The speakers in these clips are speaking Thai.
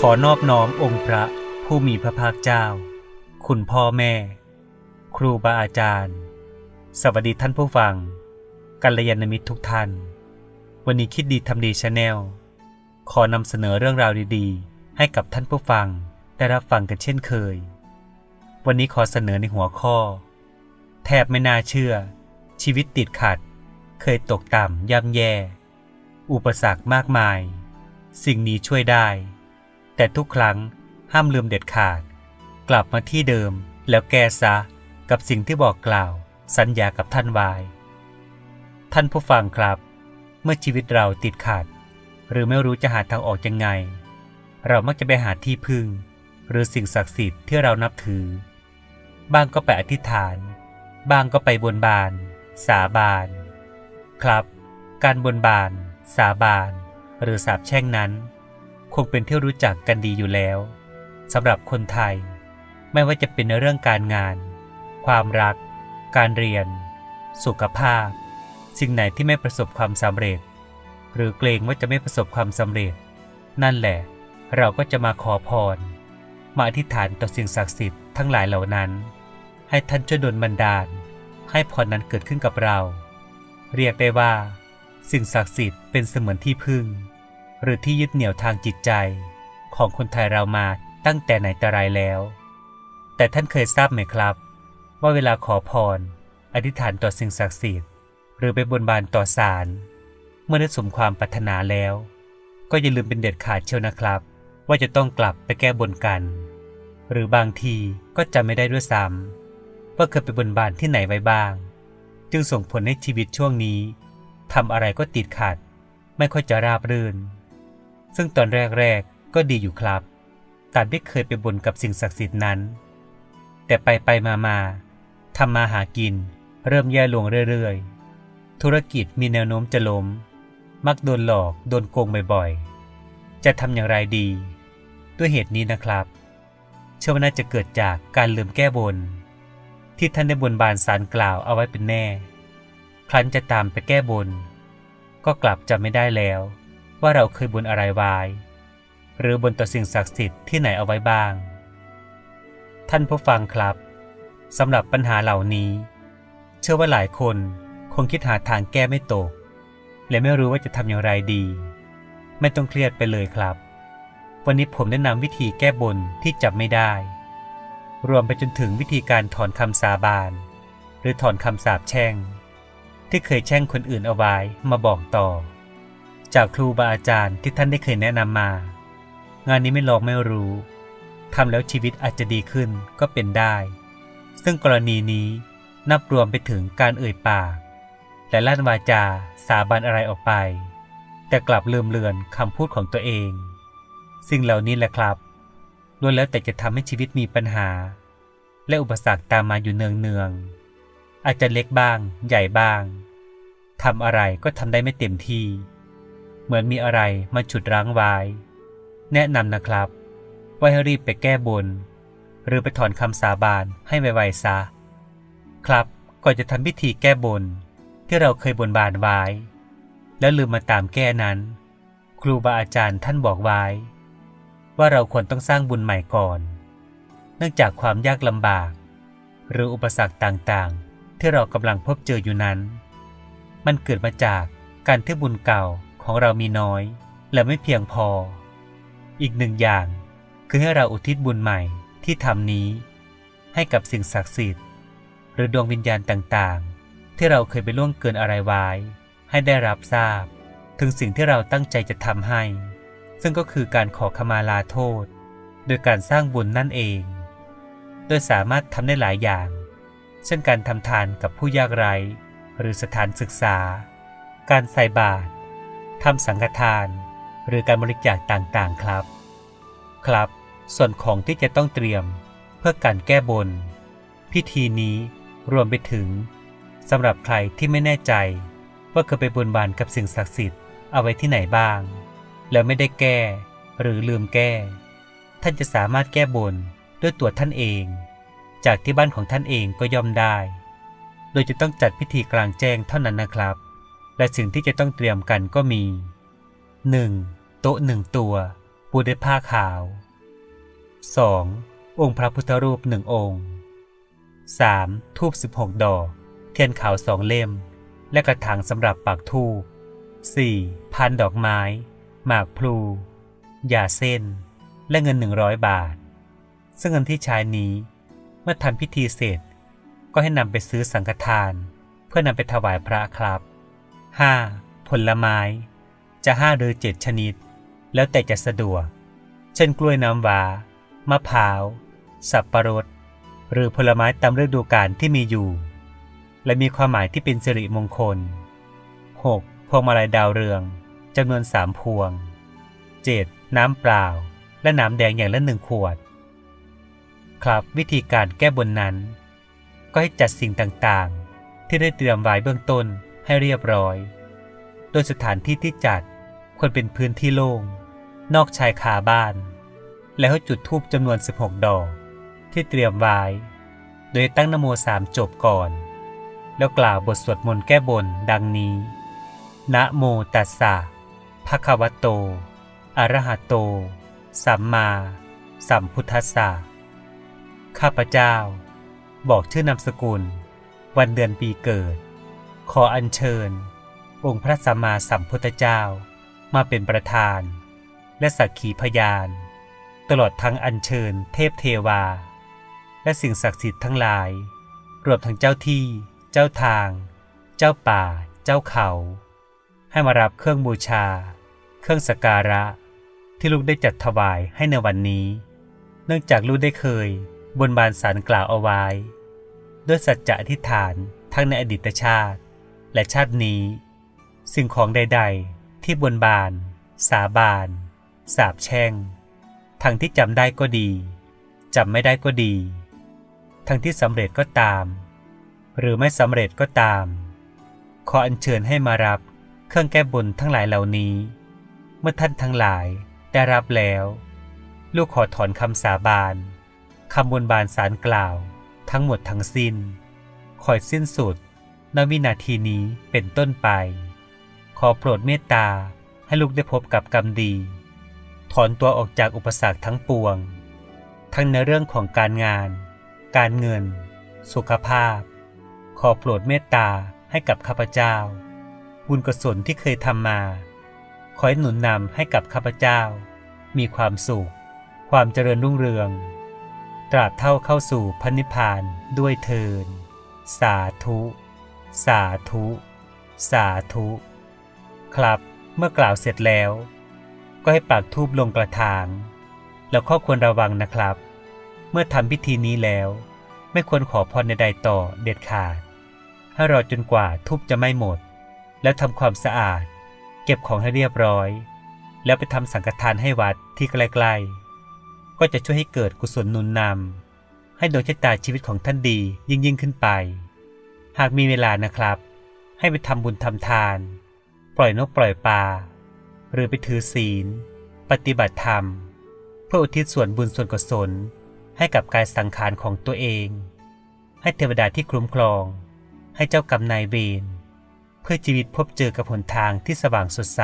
ขอนอบน้อมองค์พระผู้มีพระภาคเจ้า คุณพ่อแม่ ครูบาอาจารย์ สวัสดีท่านผู้ฟัง กัลยาณมิตรทุกท่าน วันนี้คิดดีทำดีชาแนล ขอนำเสนอเรื่องราวดีๆ ให้กับท่านผู้ฟังได้รับฟังกันเช่นเคย วันนี้ขอเสนอในหัวข้อ แทบไม่น่าเชื่อ ชีวิตติดขัด เคยตกต่ำย่ำแย่ อุปสรรคมากมาย สิ่งนี้ช่วยได้ แต่ทุกครั้งห้ามลืมเด็ดขาด กลับมาที่เดิมแล้วแก้ซะกับสิ่งที่บอกกล่าว สัญญากับท่านไวายท่านผู้ฟังครับ เมื่อชีวิตเราติดขัด หรือไม่รู้จะหาทางออกยังไง เรามักจะไปหาที่พึ่ง หรือสิ่งศักดิ์สิทธิ์ที่เรานับถือ บ้างก็ไปอธิษฐาน บ้างก็ไปบนบาน สาบาน ครับ การบนบาน สาบาน หรือสาบแช่งนั้น คงเป็นที่รู้จักกันดีอยู่แล้วสำหรับคนไทย ไม่ว่าจะเป็นในเรื่องการงาน ความรัก การเรียน สุขภาพ สิ่งไหนที่ไม่ประสบความสำเร็จ หรือเกรงว่าจะไม่ประสบความสำเร็จ นั่นแหละ เราก็จะมาขอพร มาอธิษฐานต่อสิ่งศักดิ์สิทธิ์ทั้งหลายเหล่านั้น ให้ท่านช่วยดลบันดาล ให้พรนั้นเกิดขึ้นกับเรา เรียกได้ว่า สิ่งศักดิ์สิทธิ์เป็นเสมือนที่พึ่ง หรือที่ยึดเหนี่ยวทางจิตใจ ของคนไทยเรามาตั้งแต่ไหนแต่ไรแล้ว แต่ท่านเคยทราบไหมครับ ว่าเวลาขอพร อธิษฐานต่อสิ่งศักดิ์สิทธิ์ หรือไปบนบานต่อศาลเมื่อได้สมความปรารถนาแล้ว ก็อย่าลืมเป็นเด็ดขาดเชียวนะครับ ว่าจะต้องกลับไปแก้บนกัน หรือบางทีก็จำไม่ได้ด้วยซ้ำว่าเคยไปบนบานที่ไหนไว้บ้าง จึงส่งผลให้ชีวิตช่วงนี้ทำอะไรก็ติดขัด ไม่ค่อยจะราบรื่น ซึ่งตอนแรกๆก็ดีอยู่ครับตามที่เคยไปบ่นกับสิ่งศักดิ์สิทธิ์นั้น แต่ไปไปมามาทำมาหากิน เริ่มแย่ลงเรื่อยๆ ธุรกิจมีแนวโน้มจะล้ม มักโดนหลอกโดนโกงบ่อยๆ จะทำอย่างไรดี ด้วยเหตุนี้นะครับเชื่อว่าน่าจะเกิดจากการลืมแก้บน ที่ท่านได้บนบานสารกล่าวเอาไว้เป็นแน่ ครั้นจะตามไปแก้บน ก็กลับจำไม่ได้แล้ว ว่าเราเคยบนอะไรไว้ หรือบนต่อสิ่งศักดิ์สิทธิ์ที่ไหนเอาไว้บ้าง ท่านผู้ฟังครับสำหรับปัญหาเหล่านี้ เชื่อว่าหลายคนคงคิดหาทางแก้ไม่ตก และไม่รู้ว่าจะทำอย่างไรดี ไม่ต้องเครียดไปเลยครับ วันนี้ผมแนะนำวิธีแก้บนที่จับไม่ได้ รวมไปจนถึงวิธีการถอนคำสาบาน หรือถอนคำสาปแช่ง ที่เคยแช่งคนอื่นเอาไว้มาบอกต่อ จากครูบาอาจารย์ที่ท่านได้เคยแนะนำมา งานนี้ไม่ลองไม่รู้ทำแล้วชีวิตอาจจะดีขึ้นก็เป็นได้ ซึ่งกรณีนี้นับรวมไปถึงการเอ่ยปากและลั่นวาจาสาบานอะไรออกไป แต่กลับลืมเลือนคำพูดของตัวเอง สิ่งเหล่านี้แหละครับล้วนแล้วแต่จะทำให้ชีวิตมีปัญหา และอุปสรรคตามมาอยู่เนืองเนืองอาจจะเล็กบ้าง ใหญ่บ้างทำอะไรก็ทำได้ไม่เต็มที่ เหมือนมีอะไรมาฉุดรั้งไว้ แนะนำนะครับว่าให้รีบไปแก้บน หรือไปถอนคำสาบานให้ไวๆซะ ครับก่อนจะทำพิธีแก้บนที่เราเคยบนบานไว้ แล้วลืมมาตามแก้นั้น ครูบาอาจารย์ท่านบอกไว้ ว่าเราควรต้องสร้างบุญใหม่ก่อน เนื่องจากความยากลำบาก หรืออุปสรรคต่างๆ ที่เรากำลังพบเจออยู่นั้น มันเกิดมาจากการที่บุญเก่า ของเรามีน้อย และไม่เพียงพอ อีกหนึ่งอย่างคือให้เราอุทิศบุญใหม่ที่ทำนี้ ให้กับสิ่งศักดิ์สิทธิ์ หรือดวงวิญญาณต่างๆ ที่เราเคยไปล่วงเกินอะไรไว้ ให้ได้รับทราบ ถึงสิ่งที่เราตั้งใจจะทำให้ ซึ่งก็คือการขอขมาลาโทษ โดยการสร้างบุญนั่นเอง โดยสามารถทำได้หลายอย่าง เช่นการทำทานกับผู้ยากไร้หรือสถานศึกษา การใส่บาตร ทำสังฆทาน หรือการบริจาคต่างๆครับ ครับ ส่วนของที่จะต้องเตรียมเพื่อการแก้บน พิธีนี้รวมไปถึงสำหรับใครที่ไม่แน่ใจ ว่าเคยไปบนบานกับสิ่งศักดิ์สิทธิ์เอาไว้ที่ไหนบ้าง แล้วไม่ได้แก้หรือลืมแก้ ท่านจะสามารถแก้บนด้วยตัวท่านเอง จากที่บ้านของท่านเองก็ย่อมได้ โดยจะต้องจัดพิธีกลางแจ้งเท่านั้นนะครับ และสิ่งที่จะต้องเตรียมกันก็มี 1. โต๊ะหนึ่งตัว ปูด้วยผ้าขาว 2. องค์พระพุทธรูปหนึ่งองค์ 3. ทูบ16 ดอก เทียนขาวสองเล่ม และกระถางสำหรับปักทูบ 4. พันดอกไม้ หมากพลูยาเส้น และเงิน 100 บาท ซึ่งเงินที่ใช้นี้ เมื่อทำพิธีเสร็จ ก็ให้นำไปซื้อสังฆทาน เพื่อนำไปถวายพระครับ 5. ผลไม้ จะห้าหรือเจ็ดชนิด แล้วแต่จะสะดวก เช่นกล้วยน้ำว้ามะพร้าว สับประรด หรือผลไม้ตามฤดูกาลที่มีอยู่ และมีความหมายที่เป็นสิริมงคล 6. พวงมาลัยดาวเรืองจำนวนสามพวง 7. น้ำเปล่า และน้ำแดงอย่างละหนึ่งขวด ครับวิธีการแก้บนนั้น ก็ให้จัดสิ่งต่างๆ ที่ได้เตรียมไว้เบื้องต้น ให้เรียบร้อย โดยสถานที่ที่จัดควรเป็นพื้นที่โล่ง นอกชายคาบ้าน แล้วจุดธูปจำนวน 16 ดอก ที่เตรียมไว้ โดยตั้งนโมสามจบก่อน แล้วกล่าวบทสวดมนต์แก้บนดังนี้ นะโมตัสสะภะคะวะโต อะระหะโต สัมมา สัมพุทธัสสะ ข้าพเจ้า บอกชื่อนามสกุล วันเดือนปีเกิด ขออัญเชิญ องค์พระสัมมาสัมพุทธเจ้ามาเป็นประธาน และสักขีพยาน ตลอดทั้งอัญเชิญเทพเทวา และสิ่งศักดิ์สิทธิ์ทั้งหลาย รวมทั้งเจ้าที่ เจ้าทาง เจ้าป่า เจ้าเขา ให้มารับเครื่องบูชา เครื่องสกการะ ที่ลูกได้จัดถวายให้ในวันนี้ เนื่องจากลูกได้เคยบนบานสารกล่าวเอาไว้ ด้วยสัจจะอธิษฐานทั้งในอดีตชาติ และชาตินี้ สิ่งของใด ๆ ที่บนบาน สาบาน สาบแช่ง ทั้งที่จำได้ก็ดีจำไม่ได้ก็ดี ทั้งที่สำเร็จก็ตาม หรือไม่สำเร็จก็ตาม ขออัญเชิญให้มารับเครื่องแก้บนทั้งหลายเหล่านี้ เมื่อท่านทั้งหลายได้รับแล้ว ลูกขอถอนคำสาบานคำบนบานสารกล่าว ทั้งหมดทั้งสิ้นคอยสิ้นสุด ณวินาทีนี้เป็นต้นไป ขอโปรดเมตตาให้ลูกได้พบกับกรรมดี ถอนตัวออกจากอุปสรรคทั้งปวง ทั้งในเรื่องของการงาน การเงิน สุขภาพ ขอโปรดเมตตาให้กับข้าพเจ้า บุญกุศลที่เคยทำมา ขอให้หนุนนำให้กับข้าพเจ้า มีความสุข ความเจริญรุ่งเรือง ตราบเท่าเข้าสู่พระนิพพานด้วยเทินสาธุ สาธุ สาธุ ครับเมื่อกล่าวเสร็จแล้ว ก็ให้ปักทูบลงกระถาง แล้วข้อควรระวังนะครับ เมื่อทำพิธีนี้แล้ว ไม่ควรขอพรใดๆต่อเด็ดขาด ให้รอจนกว่าทูบจะไม่หมด แล้วทำความสะอาด เก็บของให้เรียบร้อย แล้วไปทำสังฆทานให้วัดที่ใกล้ๆ ก็จะช่วยให้เกิดกุศลนุนนำให้ดวงชะตาชีวิตของท่านดียิ่งยิ่งขึ้นไป หากมีเวลานะครับ ให้ไปทำบุญทำทาน ปล่อยนกปล่อยปลา หรือไปถือศีล ปฏิบัติธรรม เพื่ออุทิศส่วนบุญส่วนกุศลให้กับกายสังขารของตัวเอง ให้เทวดาที่คุ้มครอง ให้เจ้ากรรมนายเวรเพื่อชีวิตพบเจอกับหนทางที่สว่างสดใส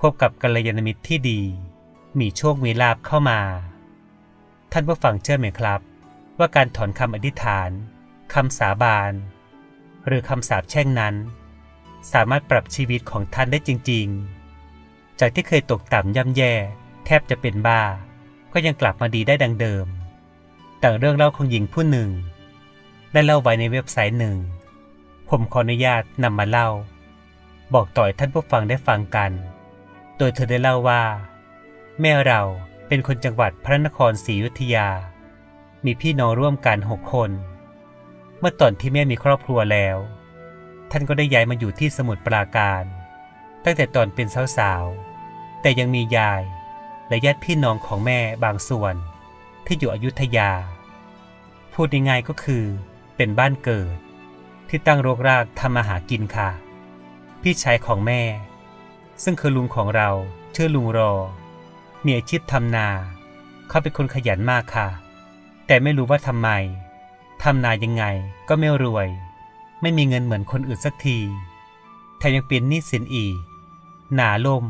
พบกับกัลยาณมิตรที่ดี มีโชคมีลาภเข้ามา ท่านผู้ฟังเชื่อไหมครับ ว่าการถอนคำอธิษฐานคำสาบาน หรือคำสาปแช่งนั้น สามารถปรับชีวิตของท่านได้จริง ๆ จากที่เคยตกต่ำย่ำแย่ แทบจะเป็นบ้า ก็ยังกลับมาดีได้ดังเดิมแต่เรื่องเล่าของหญิงผู้หนึ่ง ได้เล่าไว้ในเว็บไซต์หนึ่ง ผมขออนุญาตนำมาเล่า บอกต่อให้ท่านผู้ฟังได้ฟังกัน โดยเธอได้เล่าว่า แม่เราเป็นคนจังหวัดพระนครศรีอยุธยา มีพี่น้องร่วมกันหกคน เมื่อตอนที่แม่มีครอบครัวแล้ว ท่านก็ได้ย้ายมาอยู่ที่สมุทรปราการ ตั้งแต่ตอนเป็นสาวๆ แต่ยังมียายและญาติพี่น้องของแม่บางส่วน ที่อยู่อยุธยา พูดง่ายๆก็คือเป็นบ้านเกิด ที่ตั้งโรกรากทำมาหากินค่ะ พี่ชายของแม่ ซึ่งคือลุงของเราชื่อลุงรอ มีอาชีพทำนา เขาเป็นคนขยันมากค่ะ แต่ไม่รู้ว่าทำไม ทำนายังไงก็ไม่รวย ไม่มีเงินเหมือนคนอื่นสักทีแถมยังเป็นหนี้สินอีก หนาล่ม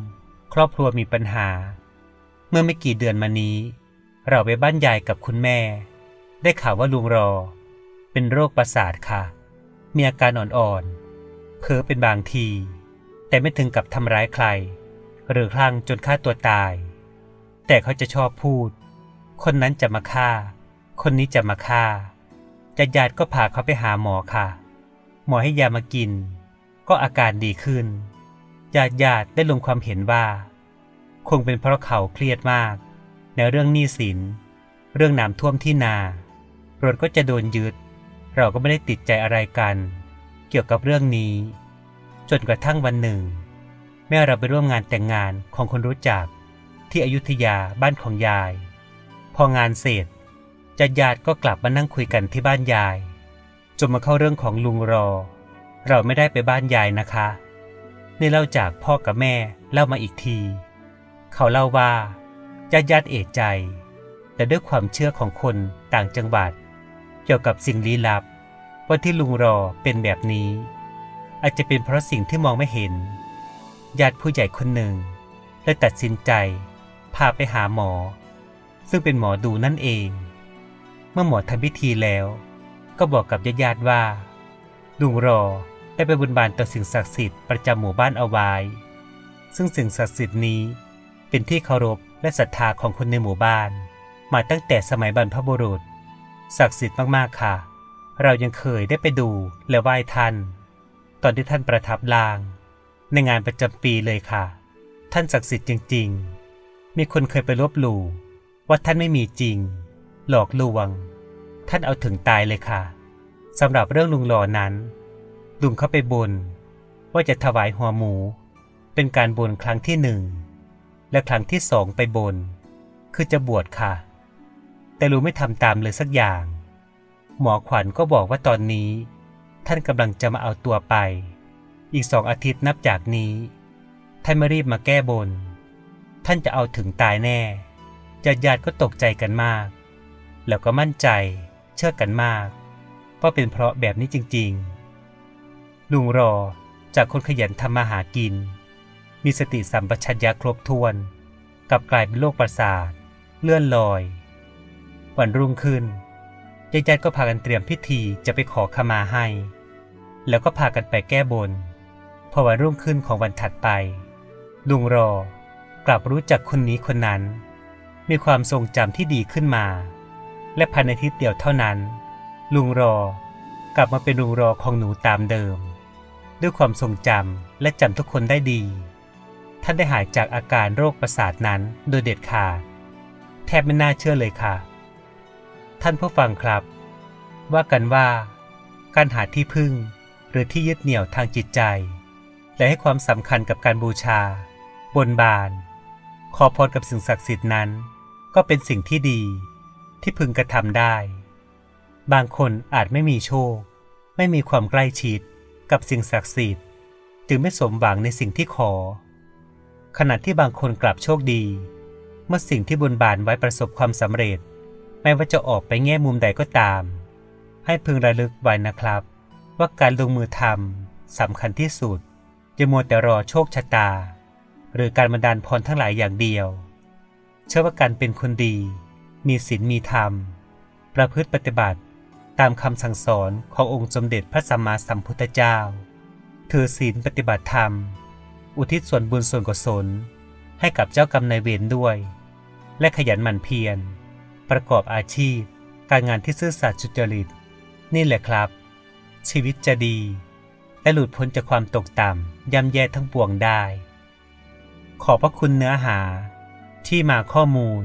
ครอบครัวมีปัญหา เมื่อไม่กี่เดือนมานี้ เราไปบ้านยายกับคุณแม่ ได้ข่าวว่าลุงรอ เป็นโรคประสาทค่ะ มีอาการอ่อนๆ เพ้อเป็นบางที แต่ไม่ถึงกับทำร้ายใคร หรือคลั่งจนฆ่าตัวตาย แต่เขาจะชอบพูด คนนั้นจะมาฆ่า คนนี้จะมาฆ่า ญาติญาติก็พาเขาไปหาหมอค่ะ หมอให้ยามากิน ก็อาการดีขึ้น ญาติญาติได้ลงความเห็นว่า คงเป็นเพราะเขาเครียดมาก ในเรื่องหนี้สิน เรื่องน้ำท่วมที่นารถก็จะโดนยึด เราก็ไม่ได้ติดใจอะไรกัน เกี่ยวกับเรื่องนี้ จนกระทั่งวันหนึ่ง แม่เราไปร่วมงานแต่งงานของคนรู้จัก ที่อยุธยาบ้านของยาย พองานเสร็จ ญาติญาติก็กลับมานั่งคุยกันที่บ้านยาย จนมาเข้าเรื่องของลุงรอ เราไม่ได้ไปบ้านยายนะคะ นี่เล่าจากพ่อกับแม่เล่ามาอีกที เขาเล่าว่าญาติญาติเอะใจ แต่ด้วยความเชื่อของคนต่างจังหวัด เกี่ยวกับสิ่งลี้ลับ ว่าที่ลุงรอเป็นแบบนี้ อาจจะเป็นเพราะสิ่งที่มองไม่เห็น ญาติผู้ใหญ่คนหนึ่งเลยตัดสินใจ พาไปหาหมอ ซึ่งเป็นหมอดูนั่นเอง เมื่อหมอทำพิธีแล้ว ก็บอกกับญาติๆว่า ลุงรอได้ไปบุญบานต่อสิ่งศักดิ์สิทธิ์ประจำหมู่บ้านเอาไว้ ซึ่งสิ่งศักดิ์สิทธิ์นี้เป็นที่เคารพและศรัทธาของคนในหมู่บ้าน มาตั้งแต่สมัยบรรพบุรุษ ศักดิ์สิทธิ์มากๆค่ะ เรายังเคยได้ไปดูและไหว้ท่าน ตอนที่ท่านประทับลาง ในงานประจำปีเลยค่ะ ท่านศักดิ์สิทธิ์จริง ๆ มีคนเคยไปลบหลู่ว่าท่านไม่มีจริง หลอกลวง ท่านเอาถึงตายเลยค่ะสำหรับเรื่องลุงหล่อนั้น ลุงเขาไปบน ว่าจะถวายหัวหมู เป็นการบนครั้งที่หนึ่งและครั้งที่สองไปบน คือจะบวชค่ะ แต่ลุงไม่ทำตามเลยสักอย่าง หมอขวัญก็บอกว่าตอนนี้ ท่านกำลังจะมาเอาตัวไป อีกสองอาทิตย์นับจากนี้ ท่านไม่รีบมาแก้บน ท่านจะเอาถึงตายแน่ญาติญาติก็ตกใจกันมาก แล้วก็มั่นใจ เชื่อกันมากว่าเป็นเพราะแบบนี้จริงๆ ลุงรอจากคนขยันทำมาหากิน มีสติสัมปชัญญะครบถ้วนกลับกลายเป็นโรคประสาท เลื่อนลอย วันรุ่งขึ้นญาติๆก็พากันเตรียมพิธีจะไปขอขมาให้ แล้วก็พากันไปแก้บน พอวันรุ่งขึ้นของวันถัดไป ลุงรอกลับรู้จักคนนี้คนนั้น มีความทรงจำที่ดีขึ้นมา และภายในทิตย์เดียวเท่านั้น ลุงรอกลับมาเป็นลุงรอของหนูตามเดิม ด้วยความทรงจำและจำทุกคนได้ดี ท่านได้หายจากอาการโรคประสาทนั้นโดยเด็ดขาดแทบไม่น่าเชื่อเลยค่ะ ท่านผู้ฟังครับ ว่ากันว่า การหาที่พึ่งหรือที่ยึดเหนี่ยวทางจิตใจ และให้ความสำคัญกับการบูชา บนบาน ขอพรกับสิ่งศักดิ์สิทธิ์นั้น ก็เป็นสิ่งที่ดี ที่พึงกระทำได้ บางคนอาจไม่มีโชค ไม่มีความใกล้ชิดกับสิ่งศักดิ์สิทธิ์ จึงไม่สมหวังในสิ่งที่ขอ ขณะที่บางคนกลับโชคดี เมื่อสิ่งที่บนบานไว้ประสบความสำเร็จ ไม่ว่าจะออกไปแง่มุมใดก็ตาม ให้พึงระลึกไว้นะครับ ว่าการลงมือทำสำคัญที่สุดอย่ามัวแต่รอโชคชะตา หรือการบันดาลพรทั้งหลายอย่างเดียว เชื่อว่าการเป็นคนดี มีศีลมีธรรม ประพฤติปฏิบัติตามคำสั่งสอนขององค์สมเด็จพระสัมมาสัมพุทธเจ้า ถือศีลปฏิบัติธรรม อุทิศส่วนบุญส่วนกุศล ให้กับเจ้ากรรมนายเวรด้วย และขยันหมั่นเพียร ประกอบอาชีพ การงานที่ซื่อสัตย์สุจริต นี่แหละครับ ชีวิตจะดี และหลุดพ้นจากความตกต่ำย่ำแย่ทั้งปวงได้ ขอบพระคุณเนื้อหาที่มาข้อมูล